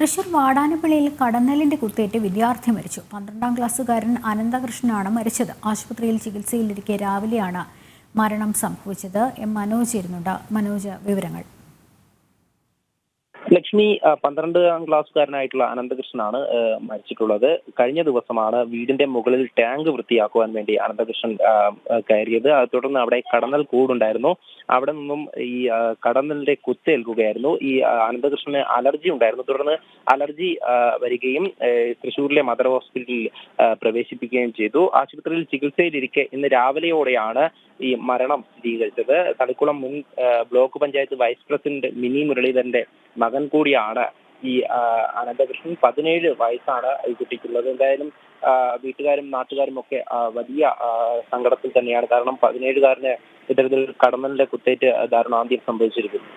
തൃശൂർ വാടാനപ്പള്ളിയിൽ കടന്നലിന്റെ കുത്തേറ്റ് വിദ്യാർത്ഥി മരിച്ചു. പന്ത്രണ്ടാം ക്ലാസ്സുകാരൻ അനന്തകൃഷ്ണനാണ് മരിച്ചത്. ആശുപത്രിയിൽ ചികിത്സയിലിരിക്കെ രാവിലെയാണ് മരണം സംഭവിച്ചത്. എം മനോജ് ഇരുന്നുണ്ട്. മനോജ് വിവരങ്ങൾ. ലക്ഷ്മി പന്ത്രണ്ടാം ക്ലാസ്സുകാരനായിട്ടുള്ള അനന്തകൃഷ്ണനാണ് മരിച്ചിട്ടുള്ളത്. കഴിഞ്ഞ ദിവസമാണ് വീടിന്റെ മുകളിൽ ടാങ്ക് വൃത്തിയാക്കുവാൻ വേണ്ടി അനന്തകൃഷ്ണൻ കയറിയത്. തുടർന്ന് അവിടെ കടന്നൽ കൂടുണ്ടായിരുന്നു. അവിടെ നിന്നും ഈ കടന്നലിന്റെ കുത്തേൽക്കുകയായിരുന്നു ഈ അനന്തകൃഷ്ണന് അലർജി ഉണ്ടായിരുന്നു. തുടർന്ന് അലർജി വരികയും തൃശൂരിലെ മദർ ഹോസ്പിറ്റലിൽ പ്രവേശിപ്പിക്കുകയും ചെയ്തു. ആശുപത്രിയിൽ ചികിത്സയിലിരിക്കെ ഇന്ന് രാവിലെയോടെയാണ് ഈ മരണം സ്ഥിരീകരിച്ചത്. തളിക്കുളം മുൻ block panchayat vice president Mini മുരളീധരന്റെ മകൻ കൂടിയാണ് ഈ അനന്തകൃഷ്ണൻ. പതിനേഴ് വയസ്സാണ് ഈ കുട്ടിക്കുള്ളത്. എന്തായാലും വീട്ടുകാരും നാട്ടുകാരും ഒക്കെ വലിയ സങ്കടത്തിൽ തന്നെയാണ്. കാരണം പതിനേഴുകാരന് ഇത്തരത്തിൽ കടന്നലിന്റെ കുത്തേറ്റ് ദാരുണാന്ത്യം സംഭവിച്ചിരിക്കുന്നു.